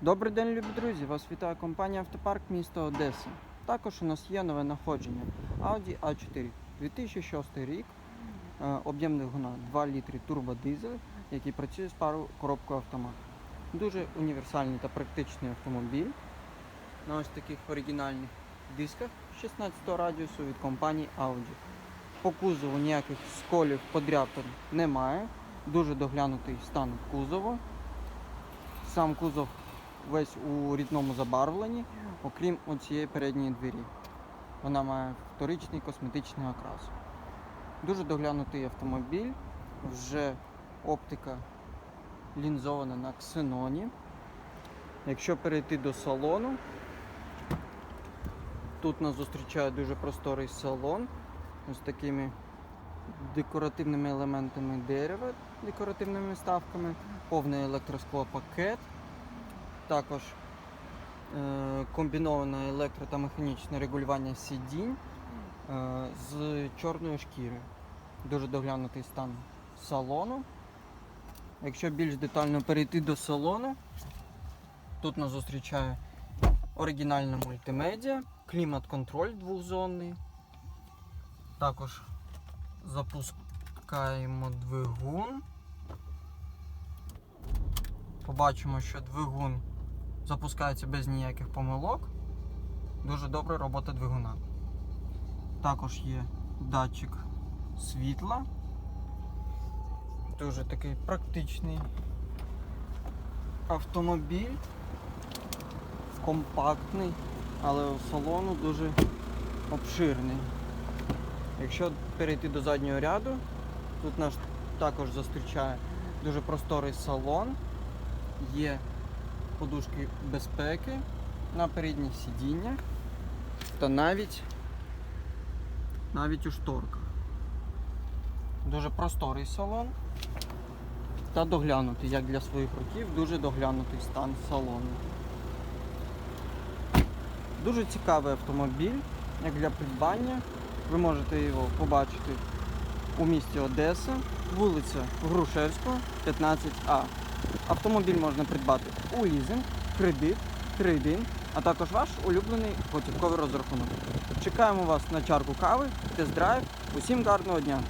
Добрий день, любі друзі! Вас вітає компанія Автопарк міста Одеса. Також у нас є нове находження Audi A4 2006 рік. Е, Об'єм двигуна 2 літри турбодизель, який працює з парою коробкою автомат. Дуже універсальний та практичний автомобіль. На ось таких оригінальних дисках 16 радіусу від компанії Audi. По кузову ніяких сколів подряпин немає. Дуже доглянутий стан кузову. Сам кузов весь у рідному забарвленні, окрім оцієї передньої двері. Вона має вторичний косметичний окрас. Дуже доглянутий автомобіль, вже оптика лінзована на ксеноні. Якщо перейти до салону, тут нас зустрічає дуже просторий салон з такими декоративними елементами дерева, декоративними вставками, повний електросклопакет. Також е, комбіноване електро та механічне регулювання сидінь е, з чорною шкірою. Дуже доглянутий стан салону. Якщо більш детально перейти до салону, тут нас зустрічає оригінальна мультимедіа, клімат-контроль двохзонний. Також запускаємо двигун. Побачимо, що двигун запускається без ніяких помилок. Дуже добра робота двигуна. Також є датчик світла. Дуже такий практичний автомобіль. Компактний, але у салону дуже обширний. Якщо перейти до заднього ряду, тут нас також зустрічає дуже просторий салон, є подушки безпеки на передніх сидіннях та навіть, навіть у шторках. Дуже просторий салон та доглянутий, як для своїх років, дуже доглянутий стан салону. Дуже цікавий автомобіль, як для придбання. Ви можете його побачити у місті Одеса, вулиця Грушевського, 15А. Автомобіль можна придбати у лізинг, кредит, трейдинг, а також ваш улюблений готівковий розрахунок. Чекаємо вас на чарку кави, тест-драйв. Усім гарного дня!